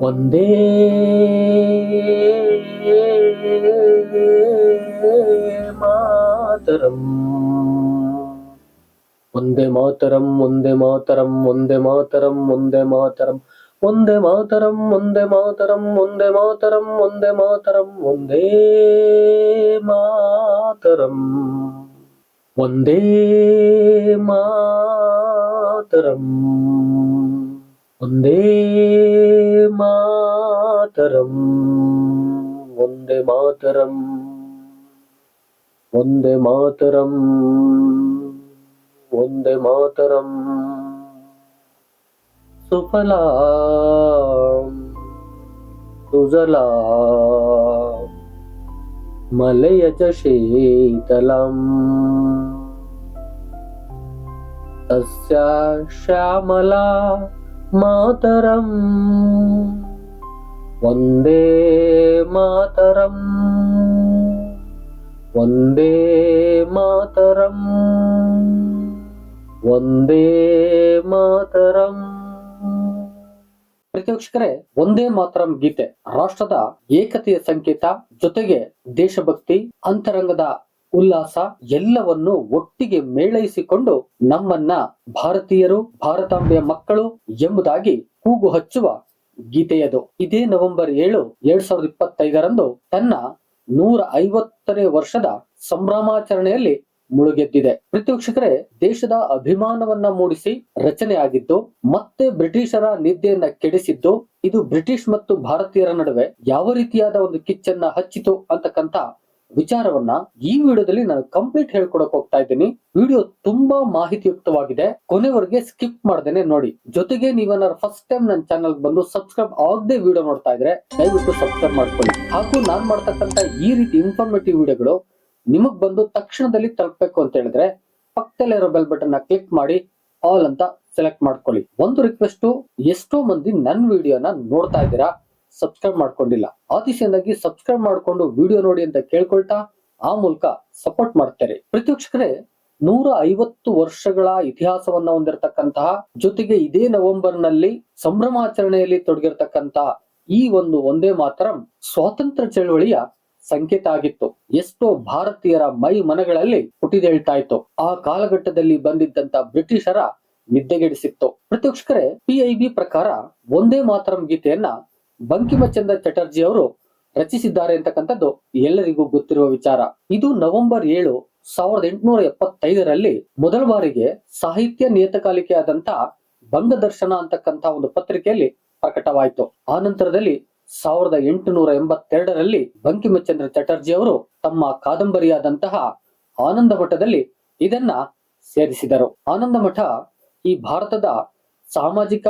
ಒಂದೇ ಮಾತರಂ ಒಂದೇ ಮಾತರಂ ಒಂದೇ ಮಾತರಂ ಒಂದೇ ಮಾತರಂ ಒಂದೇ ಮಾತರಂ ಒಂದೇ ಮಾತರಂ ಒಂದೇ ಮಾತರಂ ಒಂದೇ ಮಾತರಂ ಒಂದೇ ಮಾತರಂ ಒಂದೇ ಮಾತರಂ ಒಂದೇ ಮಾತರಂ ಒಂದೇ मातरम्। वन्दे मातरम्। वन्दे मातरम्। वन्दे मातरम्। सुफला सुजला मलय च शीतलम्। तस्या श्यामला मातरम्। ವಂದೇ ಮಾತರಂ. ವಂದೇ ಮಾತರಂ. ಒಂದೇ ಮಾತರಂ. ಪ್ರತಿವೀಕ್ಷಕರೇ ಒಂದೇ ಮಾತರಂ ಗೀತೆ ರಾಷ್ಟ್ರದ ಏಕತೆಯ ಸಂಕೇತ ಜೊತೆಗೆ ದೇಶಭಕ್ತಿ, ಅಂತರಂಗದ ಉಲ್ಲಾಸ ಎಲ್ಲವನ್ನು ಒಟ್ಟಿಗೆ ಮೇಳೈಸಿಕೊಂಡು ನಮ್ಮನ್ನ ಭಾರತೀಯರು, ಭಾರತಾಂಬೆಯ ಮಕ್ಕಳು ಎಂಬುದಾಗಿ ಕೂಗು ಹಚ್ಚುವ ಗೀತೆಯದು. ಇದೇ ನವೆಂಬರ್ ಏಳು, ಎರಡ್ ಸಾವಿರದ ಇಪ್ಪತ್ತೈದರಂದು ತನ್ನ ನೂರ ಐವತ್ತನೇ ವರ್ಷದ ಸಂಭ್ರಮಾಚರಣೆಯಲ್ಲಿ ಮುಳುಗೆದ್ದಿದೆ. ಪ್ರತಿವೀಕ್ಷಕರೇ ದೇಶದ ಅಭಿಮಾನವನ್ನ ಮೂಡಿಸಿ ರಚನೆ ಆಗಿದ್ದು, ಮತ್ತೆ ಬ್ರಿಟಿಷರ ನಿದ್ದೆಯನ್ನ ಕೆಡಿಸಿದ್ದು, ಇದು ಬ್ರಿಟಿಷ್ ಮತ್ತು ಭಾರತೀಯರ ನಡುವೆ ಯಾವ ರೀತಿಯಾದ ಒಂದು ಕಿಚ್ಚನ್ನ ಹಚ್ಚಿತು ಅಂತಕ್ಕಂತ ವಿಚಾರವನ್ನ ಈ ವಿಡಿಯೋದಲ್ಲಿ ನಾನು ಕಂಪ್ಲೀಟ್ ಹೇಳ್ಕೊಡಕ್ ಹೋಗ್ತಾ ಇದ್ದೀನಿ. ವಿಡಿಯೋ ತುಂಬಾ ಮಾಹಿತಿಯುಕ್ತವಾಗಿದೆ. ಕೊನೆವರೆಗೆ ಸ್ಕಿಪ್ ಮಾಡ್ದೇನೆ ನೋಡಿ. ಜೊತೆಗೆ ನೀವೇನಾದ್ರು ಫಸ್ಟ್ ಟೈಮ್ ನನ್ನ ಚಾನಲ್ ಬಂದು ಸಬ್ಸ್ಕ್ರೈಬ್ ಆಗದೆ ವಿಡಿಯೋ ನೋಡ್ತಾ ಇದ್ರೆ ದಯವಿಟ್ಟು ಸಬ್ಸ್ಕ್ರೈಬ್ ಮಾಡ್ಕೊಳ್ಳಿ. ಹಾಗೂ ನಾನ್ ಮಾಡ್ತಕ್ಕಂತ ಈ ರೀತಿ ಇನ್ಫಾರ್ಮೇಟಿವ್ ವಿಡಿಯೋಗಳು ನಿಮಗ್ ಬಂದು ತಕ್ಷಣದಲ್ಲಿ ತಲುಪಬೇಕು ಅಂತ ಹೇಳಿದ್ರೆ ಪಕ್ಕದಲ್ಲಿರೋ ಬೆಲ್ ಬಟನ್ ಕ್ಲಿಕ್ ಮಾಡಿ ಆಲ್ ಅಂತ ಸೆಲೆಕ್ಟ್ ಮಾಡ್ಕೊಳ್ಳಿ. ಒಂದು ರಿಕ್ವೆಸ್ಟ್ ಎಷ್ಟೋ ಮಂದಿ ನನ್ನ ವಿಡಿಯೋನ ನೋಡ್ತಾ ಇದ್ದೀರಾ? ಸಬ್ಸ್ಕ್ರೈಬ್ ಮಾಡ್ಕೊಂಡಿಲ್ಲ. ಆದಿಶನಾಗಿ ಸಬ್ಸ್ಕ್ರೈಬ್ ಮಾಡ್ಕೊಂಡು ವಿಡಿಯೋ ನೋಡಿ ಅಂತ ಕೇಳ್ಕೊಳ್ತಾ ಆ ಮೂಲಕ ಸಪೋರ್ಟ್ ಮಾಡ್ತಾರೆ. ಪ್ರತಿವೀಕ್ಷಕರೇ ನೂರ ಐವತ್ತು ವರ್ಷಗಳ ಇತಿಹಾಸವನ್ನ ಹೊಂದಿರತಕ್ಕಂತಹ, ಜೊತೆಗೆ ಇದೇ ನವೆಂಬರ್ನಲ್ಲಿ ಸಂಭ್ರಮಾಚರಣೆಯಲ್ಲಿ ತೊಡಗಿರ್ತಕ್ಕಂತಹ ಈ ಒಂದು ಒಂದೇ ಮಾತರಂ ಸ್ವಾತಂತ್ರ್ಯ ಚಳವಳಿಯ ಸಂಕೇತ ಆಗಿತ್ತು. ಎಷ್ಟೋ ಭಾರತೀಯರ ಮೈ ಮನಗಳಲ್ಲಿ ಹುಟ್ಟಿದೇಳ್ತಾ ಇತ್ತು. ಆ ಕಾಲಘಟ್ಟದಲ್ಲಿ ಬಂದಿದ್ದಂತ ಬ್ರಿಟಿಷರ ನಿದ್ದೆಗೆಡಿಸಿತ್ತು ಪ್ರತಿವೀಕ್ಷಕರೇ ಪಿಐಬಿ ಪ್ರಕಾರ ಒಂದೇ ಮಾತರಂ ಗೀತೆಯನ್ನ ಬಂಕಿಮಚಂದ್ರ ಚಟರ್ಜಿ ಅವರು ರಚಿಸಿದ್ದಾರೆ ಅಂತಕ್ಕಂಥದ್ದು ಎಲ್ಲರಿಗೂ ಗೊತ್ತಿರುವ ವಿಚಾರ. ಇದು ನವೆಂಬರ್ ಏಳು ಸಾವಿರದ ಎಂಟುನೂರ ಎಪ್ಪತ್ತೈದರಲ್ಲಿ ಮೊದಲ ಬಾರಿಗೆ ಸಾಹಿತ್ಯ ನಿಯತಕಾಲಿಕೆ ಬಂಗದರ್ಶನ ಅಂತಕ್ಕಂಥ ಒಂದು ಪತ್ರಿಕೆಯಲ್ಲಿ ಪ್ರಕಟವಾಯಿತು. ಆ ನಂತರದಲ್ಲಿ ಸಾವಿರದ ಎಂಟುನೂರ ಎಂಬತ್ತೆರಡರಲ್ಲಿ ಬಂಕಿಮಚಂದ್ರ ಚಟರ್ಜಿ ಅವರು ತಮ್ಮ ಕಾದಂಬರಿಯಾದಂತಹ ಆನಂದ ಮಠದಲ್ಲಿ ಇದನ್ನ ಸೇರಿಸಿದರು. ಆನಂದ ಮಠ ಈ ಭಾರತದ ಸಾಮಾಜಿಕ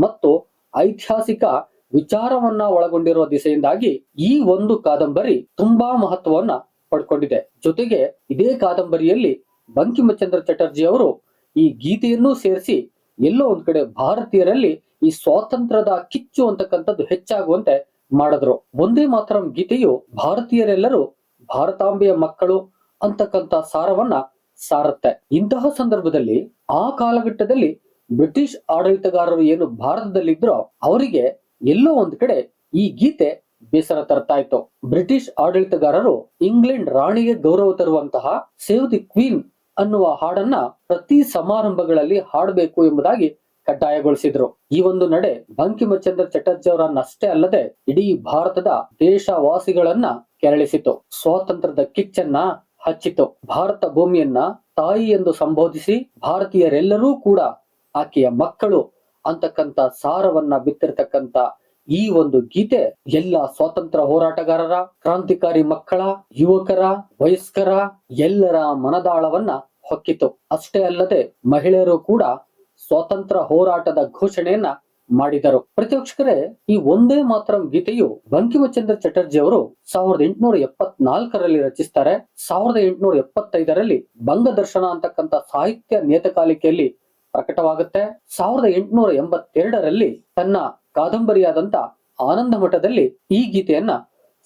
ಮತ್ತು ಐತಿಹಾಸಿಕ ವಿಚಾರವನ್ನ ಒಳಗೊಂಡಿರುವ ದಿಸೆಯಿಂದಾಗಿ ಈ ಒಂದು ಕಾದಂಬರಿ ತುಂಬಾ ಮಹತ್ವವನ್ನ ಪಡ್ಕೊಂಡಿದೆ. ಜೊತೆಗೆ ಇದೇ ಕಾದಂಬರಿಯಲ್ಲಿ ಬಂಕಿಮಚಂದ್ರ ಚಟರ್ಜಿ ಅವರು ಈ ಗೀತೆಯನ್ನು ಸೇರಿಸಿ ಎಲ್ಲೋ ಒಂದ್ ಕಡೆ ಭಾರತೀಯರಲ್ಲಿ ಈ ಸ್ವಾತಂತ್ರ್ಯದ ಕಿಚ್ಚು ಅಂತಕ್ಕಂಥದ್ದು ಹೆಚ್ಚಾಗುವಂತೆ ಮಾಡಿದ್ರು. ಒಂದೇ ಮಾತ್ರ ಗೀತೆಯು ಭಾರತೀಯರೆಲ್ಲರೂ ಭಾರತಾಂಬೆಯ ಮಕ್ಕಳು ಅಂತಕ್ಕಂಥ ಸಾರವನ್ನ ಸಾರುತ್ತೆ. ಇಂತಹ ಸಂದರ್ಭದಲ್ಲಿ ಆ ಕಾಲಘಟ್ಟದಲ್ಲಿ ಬ್ರಿಟಿಷ್ ಆಡಳಿತಗಾರರು ಏನು ಭಾರತದಲ್ಲಿದ್ರೋ ಅವರಿಗೆ ಎಲ್ಲೋ ಒಂದ್ ಕಡೆ ಈ ಗೀತೆ ಬೇಸರ ತರ್ತಾ ಇತ್ತು ಬ್ರಿಟಿಷ್ ಆಡಳಿತಗಾರರು ಇಂಗ್ಲೆಂಡ್ ರಾಣಿಗೆ ಗೌರವ ತರುವಂತಹ ಸೇವ್ ದಿ ಕ್ವೀನ್ ಅನ್ನುವ ಹಾಡನ್ನ ಪ್ರತಿ ಸಮಾರಂಭಗಳಲ್ಲಿ ಹಾಡಬೇಕು ಎಂಬುದಾಗಿ ಕಡ್ಡಾಯಗೊಳಿಸಿದ್ರು. ಈ ಒಂದು ನಡೆ ಬಂಕಿಮಚಂದ್ರ ಚಟರ್ಜಿ ಅವರನ್ನಷ್ಟೇ ಅಲ್ಲದೆ ಇಡೀ ಭಾರತದ ದೇಶವಾಸಿಗಳನ್ನ ಕೆರಳಿಸಿತು ಸ್ವಾತಂತ್ರ್ಯದ ಕಿಚ್ಚನ್ನ ಹಚ್ಚಿತು ಭಾರತ ಭೂಮಿಯನ್ನ ತಾಯಿ ಎಂದು ಸಂಬೋಧಿಸಿ ಭಾರತೀಯರೆಲ್ಲರೂ ಕೂಡ ಆಕೆಯ ಮಕ್ಕಳು ಅಂತಕ್ಕಂತ ಸಾರವನ್ನ ಬಿತ್ತಿರ್ತಕ್ಕಂತ ಈ ಒಂದು ಗೀತೆ ಎಲ್ಲ ಸ್ವಾತಂತ್ರ್ಯ ಹೋರಾಟಗಾರರ, ಕ್ರಾಂತಿಕಾರಿ ಮಕ್ಕಳ, ಯುವಕರ, ವಯಸ್ಕರ ಎಲ್ಲರ ಮನದಾಳವನ್ನ ಹೊಕ್ಕಿತು. ಅಷ್ಟೇ ಅಲ್ಲದೆ ಮಹಿಳೆಯರು ಕೂಡ ಸ್ವಾತಂತ್ರ್ಯ ಹೋರಾಟದ ಘೋಷಣೆಯನ್ನ ಮಾಡಿದರು. ಪ್ರತಿಪಕ್ಷಕರೇ ಈ ಒಂದೇ ಮಾತ್ರ ಗೀತೆಯು ಬಂಕಿಮಚಂದ್ರ ಚಟರ್ಜಿ ಅವರು ಸಾವಿರದ ಎಂಟುನೂರ ಎಪ್ಪತ್ನಾಲ್ಕರಲ್ಲಿ ರಚಿಸ್ತಾರೆ. ಸಾವಿರದ ಎಂಟುನೂರ ಎಪ್ಪತ್ತೈದರಲ್ಲಿ ಬಂಗದರ್ಶನ ಅಂತಕ್ಕಂಥ ಸಾಹಿತ್ಯ ನಿಯತಕಾಲಿಕೆಯಲ್ಲಿ ಪ್ರಕಟವಾಗುತ್ತೆ. ಸಾವಿರದ ಎಂಟುನೂರ ಎಂಬತ್ತೆರಡರಲ್ಲಿ ತನ್ನ ಕಾದಂಬರಿಯಾದಂತ ಆನಂದ ಮಠದಲ್ಲಿ ಈ ಗೀತೆಯನ್ನ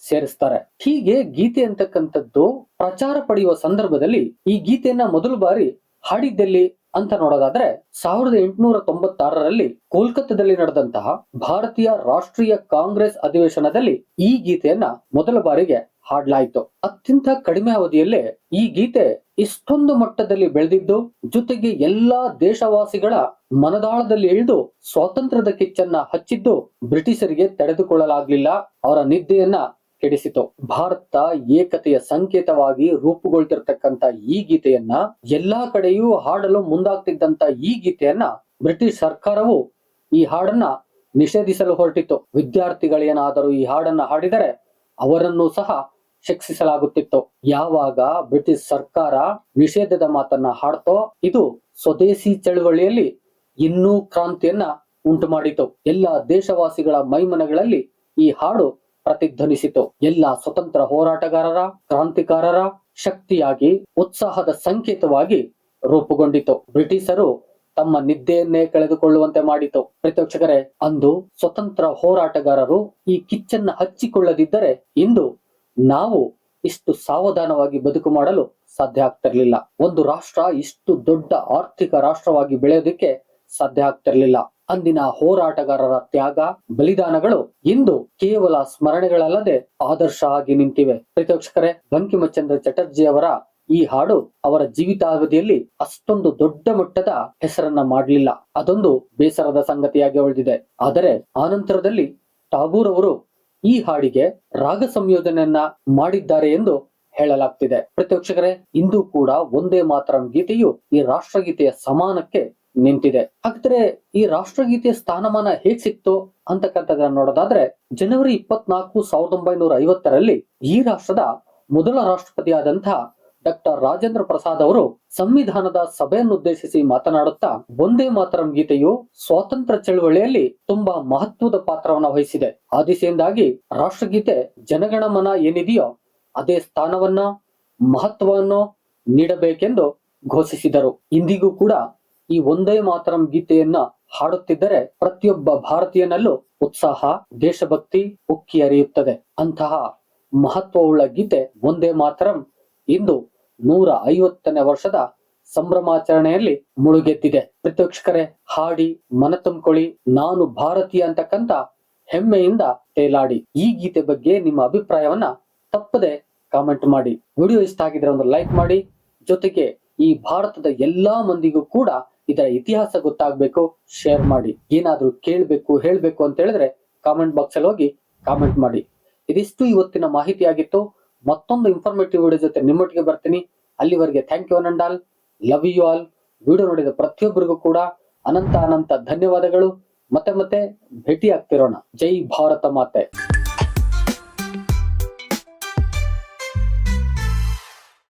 ಸೇರಿಸ್ತಾರೆ. ಹೀಗೆ ಗೀತೆ ಅಂತಕ್ಕಂಥದ್ದು ಪ್ರಚಾರ ಪಡೆಯುವ ಸಂದರ್ಭದಲ್ಲಿ ಈ ಗೀತೆಯನ್ನ ಮೊದಲು ಬಾರಿ ಹಾಡಿದ್ದೆಲ್ಲಿ ಅಂತ ನೋಡೋದಾದ್ರೆ ಸಾವಿರದ ಎಂಟುನೂರ ತೊಂಬತ್ತಾರರಲ್ಲಿ ಕೋಲ್ಕತ್ತಾದಲ್ಲಿ ನಡೆದಂತಹ ಭಾರತೀಯ ರಾಷ್ಟ್ರೀಯ ಕಾಂಗ್ರೆಸ್ ಅಧಿವೇಶನದಲ್ಲಿ ಈ ಗೀತೆಯನ್ನ ಮೊದಲ ಬಾರಿಗೆ ಹಾಡ್ಲಾಯಿತು. ಅತ್ಯಂತ ಕಡಿಮೆ ಅವಧಿಯಲ್ಲೇ ಈ ಗೀತೆ ಇಷ್ಟೊಂದು ಮಟ್ಟದಲ್ಲಿ ಬೆಳೆದಿದ್ದು, ಜೊತೆಗೆ ಎಲ್ಲಾ ದೇಶವಾಸಿಗಳ ಮನದಾಳದಲ್ಲಿ ಇಳಿದು ಸ್ವಾತಂತ್ರ್ಯದ ಕಿಚ್ಚನ್ನ ಹಚ್ಚಿದ್ದು ಬ್ರಿಟಿಷರಿಗೆ ತಡೆದುಕೊಳ್ಳಲಾಗ್ಲಿಲ್ಲ. ಅವರ ನಿದ್ದೆಯನ್ನ ಕೆಡಿಸಿತು. ಭಾರತ ಏಕತೆಯ ಸಂಕೇತವಾಗಿ ರೂಪುಗೊಳ್ತಿರ್ತಕ್ಕಂತ ಈ ಗೀತೆಯನ್ನ ಎಲ್ಲಾ ಕಡೆಯೂ ಹಾಡಲು ಮುಂದಾಗ್ತಿದ್ದಂತ ಈ ಗೀತೆಯನ್ನ ಬ್ರಿಟಿಷ್ ಸರ್ಕಾರವು ಈ ಹಾಡನ್ನ ನಿಷೇಧಿಸಲು ಹೊರಟಿತ್ತು. ವಿದ್ಯಾರ್ಥಿಗಳೇನಾದರೂ ಈ ಹಾಡನ್ನ ಹಾಡಿದರೆ ಅವರನ್ನು ಸಹ ಶಿಕ್ಷಿಸಲಾಗುತ್ತಿತ್ತು. ಯಾವಾಗ ಬ್ರಿಟಿಷ್ ಸರ್ಕಾರ ನಿಷೇಧದ ಮಾತನ್ನ ಹಾಡ್ತೋ ಇದು ಸ್ವದೇಶಿ ಚಳುವಳಿಯಲ್ಲಿ ಇನ್ನೂ ಕ್ರಾಂತಿಯನ್ನ ಉಂಟು ಮಾಡಿತು ಎಲ್ಲ ದೇಶವಾಸಿಗಳ ಮೈಮನಗಳಲ್ಲಿ ಈ ಹಾಡು ಪ್ರತಿಧ್ವನಿಸಿತು. ಎಲ್ಲ ಸ್ವತಂತ್ರ ಹೋರಾಟಗಾರರ, ಕ್ರಾಂತಿಕಾರರ ಶಕ್ತಿಯಾಗಿ, ಉತ್ಸಾಹದ ಸಂಕೇತವಾಗಿ ರೂಪುಗೊಂಡಿತು. ಬ್ರಿಟಿಷರು ತಮ್ಮ ನಿದ್ದೆಯನ್ನೇ ಕಳೆದುಕೊಳ್ಳುವಂತೆ ಮಾಡಿತು. ಪ್ರತಿಪಕ್ಷಕರೇ ಅಂದು ಸ್ವತಂತ್ರ ಹೋರಾಟಗಾರರು ಈ ಕಿಚ್ಚನ್ನ ಹಚ್ಚಿಕೊಳ್ಳದಿದ್ದರೆ ಇಂದು ನಾವು ಇಷ್ಟು ಸಾವಧಾನವಾಗಿ ಬದುಕು ಮಾಡಲು ಸಾಧ್ಯ ಆಗ್ತಿರ್ಲಿಲ್ಲ. ಒಂದು ರಾಷ್ಟ್ರ ಇಷ್ಟು ದೊಡ್ಡ ಆರ್ಥಿಕ ರಾಷ್ಟ್ರವಾಗಿ ಬೆಳೆಯೋದಕ್ಕೆ ಸಾಧ್ಯ ಆಗ್ತಿರ್ಲಿಲ್ಲ. ಅಂದಿನ ಹೋರಾಟಗಾರರ ತ್ಯಾಗ, ಬಲಿದಾನಗಳು ಇಂದು ಕೇವಲ ಸ್ಮರಣೆಗಳಲ್ಲದೆ ಆದರ್ಶ ಆಗಿ ನಿಂತಿವೆ. ಪ್ರತಿಪಕ್ಷಕರೇ ಬಂಕಿಮಚಂದ್ರ ಚಟರ್ಜಿ ಅವರ ಈ ಹಾಡು ಅವರ ಜೀವಿತಾವಧಿಯಲ್ಲಿ ಅಷ್ಟೊಂದು ದೊಡ್ಡ ಮಟ್ಟದ ಹೆಸರನ್ನ ಮಾಡಲಿಲ್ಲ. ಅದೊಂದು ಬೇಸರದ ಸಂಗತಿಯಾಗಿ ಉಳಿದಿದೆ. ಆದರೆ ಆನಂತರದಲ್ಲಿ ಟಾಗೂರ್ ಅವರು ಈ ಹಾಡಿಗೆ ರಾಗ ಸಂಯೋಜನೆಯನ್ನ ಮಾಡಿದ್ದಾರೆ ಎಂದು ಹೇಳಲಾಗ್ತಿದೆ. ಪ್ರತಿಪಕ್ಷಕರೇ ಇಂದು ಕೂಡ ಒಂದೇ ಮಾತರಂ ಗೀತೆಯು ಈ ರಾಷ್ಟ್ರಗೀತೆಯ ಸಮಾನಕ್ಕೆ ನಿಂತಿದೆ. ಹಾಗಾದ್ರೆ ಈ ರಾಷ್ಟ್ರಗೀತೆಯ ಸ್ಥಾನಮಾನ ಹೇಗ್ ಸಿಕ್ತು ಅಂತಕ್ಕಂಥದ್ದನ್ನ ನೋಡೋದಾದ್ರೆ, ಜನವರಿ ಇಪ್ಪತ್ನಾಲ್ಕು ಸಾವಿರದ ಒಂಬೈನೂರ ಐವತ್ತರಲ್ಲಿ ಈ ರಾಷ್ಟ್ರದ ಮೊದಲ ರಾಷ್ಟ್ರಪತಿಯಾದಂತಹ ಡಾಕ್ಟರ್ ರಾಜೇಂದ್ರ ಪ್ರಸಾದ್ ಅವರು ಸಂವಿಧಾನದ ಸಭೆಯನ್ನುದ್ದೇಶಿಸಿ ಮಾತನಾಡುತ್ತಾ ಒಂದೇ ಮಾತರಂ ಗೀತೆಯು ಸ್ವಾತಂತ್ರ್ಯ ಚಳುವಳಿಯಲ್ಲಿ ತುಂಬಾ ಮಹತ್ವದ ಪಾತ್ರವನ್ನು ವಹಿಸಿದೆ. ಆ ದಿಸೆಯಿಂದಾಗಿ ರಾಷ್ಟ್ರಗೀತೆ ಜನಗಣಮನ ಏನಿದೆಯೋ ಅದೇ ಸ್ಥಾನವನ್ನ, ಮಹತ್ವವನ್ನು ನೀಡಬೇಕೆಂದು ಘೋಷಿಸಿದರು. ಇಂದಿಗೂ ಕೂಡ ಈ ಒಂದೇ ಮಾತರಂ ಗೀತೆಯನ್ನ ಹಾಡುತ್ತಿದ್ದರೆ ಪ್ರತಿಯೊಬ್ಬ ಭಾರತೀಯನಲ್ಲೂ ಉತ್ಸಾಹ, ದೇಶಭಕ್ತಿ ಉಕ್ಕಿ ಹರಿಯುತ್ತದೆ. ಅಂತಹ ಮಹತ್ವವುಳ್ಳ ಗೀತೆ ಒಂದೇ ಮಾತರಂ ಇಂದು ನೂರ ಐವತ್ತನೇ ವರ್ಷದ ಸಂಭ್ರಮಾಚರಣೆಯಲ್ಲಿ ಮುಳುಗೆದ್ದಿದೆ. ಪ್ರತಿಪಕ್ಷಕರೇ ಹಾಡಿ ಮನ ತುಂಬಿಕೊಳ್ಳಿ ನಾನು ಭಾರತೀಯ ಅಂತಕ್ಕಂತ ಹೆಮ್ಮೆಯಿಂದ ತೇಲಾಡಿ. ಈ ಗೀತೆ ಬಗ್ಗೆ ನಿಮ್ಮ ಅಭಿಪ್ರಾಯವನ್ನ ತಪ್ಪದೆ ಕಾಮೆಂಟ್ ಮಾಡಿ. ವಿಡಿಯೋ ಇಷ್ಟ ಆಗಿದ್ರೆ ಒಂದು ಲೈಕ್ ಮಾಡಿ. ಜೊತೆಗೆ ಈ ಭಾರತದ ಎಲ್ಲಾ ಮಂದಿಗೂ ಕೂಡ ಇದರ ಇತಿಹಾಸ ಗೊತ್ತಾಗ್ಬೇಕು ಶೇರ್ ಮಾಡಿ. ಏನಾದ್ರೂ ಕೇಳಬೇಕು, ಹೇಳಬೇಕು ಅಂತ ಹೇಳಿದ್ರೆ ಕಾಮೆಂಟ್ ಬಾಕ್ಸ್ ಅಲ್ಲಿ ಹೋಗಿ ಕಾಮೆಂಟ್ ಮಾಡಿ. ಇದಿಷ್ಟು ಇವತ್ತಿನ ಮಾಹಿತಿ ಆಗಿತ್ತು. ಮತ್ತೊಂದು ಇನ್ಫಾರ್ಮೇಟಿವ್ ವಿಡಿಯೋ ಜೊತೆ ನಿಮ್ಮೊಟ್ಟಿಗೆ ಬರ್ತೀನಿ. ಅಲ್ಲಿವರೆಗೆ ಥ್ಯಾಂಕ್ ಯು ಅನಂಡಾಲ್. ಲವ್ ಯು ಆಲ್ ವಿಡಿಯೋ ನೋಡಿದ ಪ್ರತಿಯೊಬ್ಬರಿಗೂ ಕೂಡ ಅನಂತ ಅನಂತ ಧನ್ಯವಾದಗಳು. ಮತ್ತೆ ಮತ್ತೆ ಭೇಟಿ ಆಗ್ತಿರೋಣ ಜೈ ಭಾರತ ಮಾತೆ.